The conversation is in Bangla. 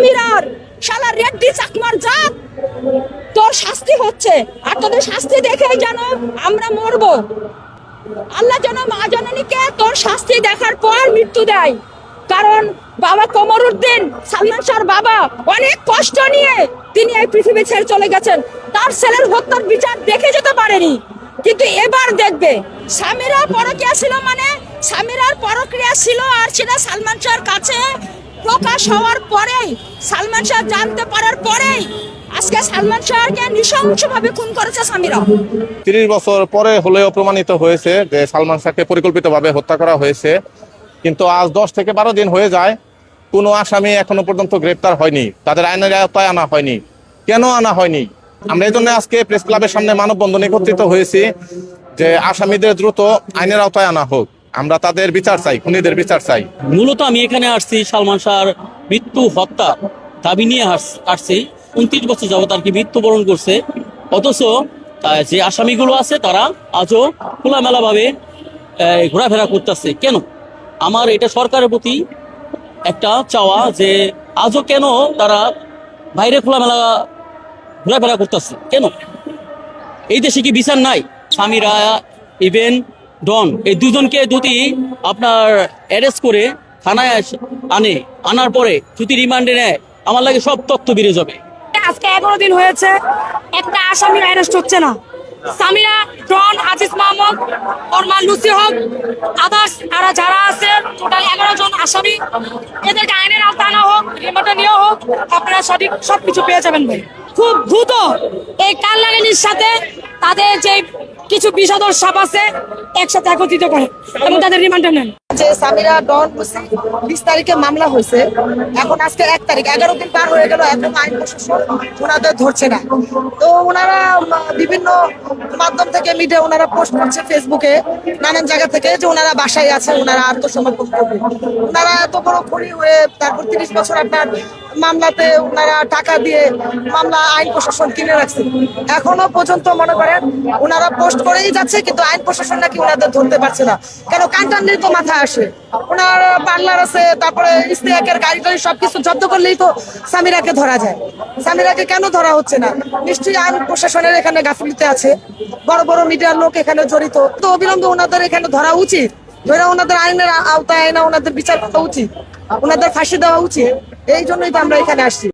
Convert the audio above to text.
সামিরার শালা রেড্ডি চাকমার জাত। তোর শাস্তি হচ্ছে। আর তোদের শাস্তি দেখেই জানো আমরা মরবো। আল্লাহ যেন মা জননীকে তোর শাস্তি দেখার পর মৃত্যু দেয়। কারণ বাবা কমরুদ্দিন সালমান শাহর বাবা অনেক কষ্ট নিয়ে তিনি এই পৃথিবী ছেড়ে চলে গেছেন। তার ছেলের হত্যার বিচার দেখে যেতে পারেনি। কিন্তু এবার দেখবে, স্বামীরা পরক্রিয়া ছিল মানে স্বামীরার পরক্রিয়া ছিল আর সেটা সালমান শাহর কাছে প্রকাশ হওয়ার পরেই, সালমান শাহ জানতে পারার পরেই, আজকে সালমান শাহকে নৃশংসভাবে খুন করেছে স্বামীরা। তিরিশ বছর পরে হলেও প্রমাণিত হয়েছে যে সালমান শাহকে পরিকল্পিতভাবে হত্যা করা হয়েছে। কিন্তু আজ দশ থেকে বারো দিন হয়ে যায়, কোনো আসামি এখনও পর্যন্ত গ্রেপ্তার হয়নি। তাদের আইনের আওতায় আনা হয়নি। কেন আনা হয়নি? আমরা এই জন্য আজকে প্রেস ক্লাবের সামনে মানববন্ধন একত্রিত হয়েছি যে আসামিদের দ্রুত আইনের আওতায় আনা হোক। আমরা তাদের বিচার চাই, খুনিদের বিচার চাই। মূলত আমি এখানে আসছি সালমান শাহর মৃত্যু, হত্যা দাবি নিয়ে আস- আসছি। উনত্রিশ বছর যাবত আর কি মৃত্যুবরণ করছে। অথচ যে আসামিগুলো আছে তারা আজও খোলামেলা ভাবে ঘোরাফেরা করতেছে। কেন? আমার এটা সরকারের প্রতি একটা চাওয়া যে আজও কেন তারা বাইরে খোলামেলা ঘোরাফেরা করতেছে? কেন? এই দেশে কি বিচার নাই? স্বামীরা ইভেন ডন, এই দুজনকে যদি আপনার অ্যারেস্ট করে থানায় আনে, আনার পরে যদি রিমান্ডে নেয়, আমার লাগে সব তথ্য বেড়ে যাবে। আজকে এগারো দিন হয়েছে, একটা আসামি অ্যারেস্ট হচ্ছে না। সামিরা, ডন, আজিজ মাহমুদ ওরমান লুসি হক, আদার্স আর যারা আছে টোটাল এগারো জন আসামি। এদেরকে আইনের আওতা আনা হোক, রিমান্ডে নিয়ে হোক, আপনারা সঠিক সবকিছু পেয়ে যাবেন ভাই। খুব দ্রুত এই কাল্লানির সাথে তাদের যে কিছু বিষাদর সাপ আছে, একসাথে একত্রিত করে। এবং তাদের রিমান্ডে নেন। যে সামিরা ডন মুসি বিশ তারিখে মামলা হয়েছে, এখন আজকে এক তারিখ, এগারো দিন পার হয়ে গেল, এখন আইন প্রশাসন ওনাদের ধরছে না। তো ওনারা বিভিন্ন মাধ্যম থেকে মিডিয়া ওনারা পোস্ট করছে ফেসবুকে নানান জায়গা থেকে, যে ওনারা বাসায় আছে, ওনারা আত্মসমর্পণ করবে। ওনারা এত বড় খড়ি হয়ে তারপর তিরিশ বছর আপনার মামলাতে ওনারা টাকা দিয়ে মামলা আইন প্রশাসন কিনে রাখছে। এখনও পর্যন্ত মনে করেন ওনারা পোস্ট করেই যাচ্ছে, কিন্তু আইন প্রশাসন নাকি ওনাদের ধরতে পারছে না। কেন কান্টানলেই তো মাথায় আসে। ওনার পার্লার আছে, তারপরে ইস্তেহাকের গাড়ি টাড়ি সবকিছু জব্দ করলেই তো সামিরাকে ধরা যায়। সামিরাকে কেন ধরা হচ্ছে না? নিশ্চয়ই আইন প্রশাসনের এখানে গাফিলিতে আছে। বড় বড় মিডিয়ার লোক এখানে জড়িত। তো অবিলম্বে ওনাদের এখানে ধরা উচিত। ধরে ওনাদের আইনের আওতায় আইনা ওনাদের বিচার করা উচিত, ওনাদের ফাঁসি দেওয়া উচিত। এই জন্যই তো আমরা এখানে আসছি।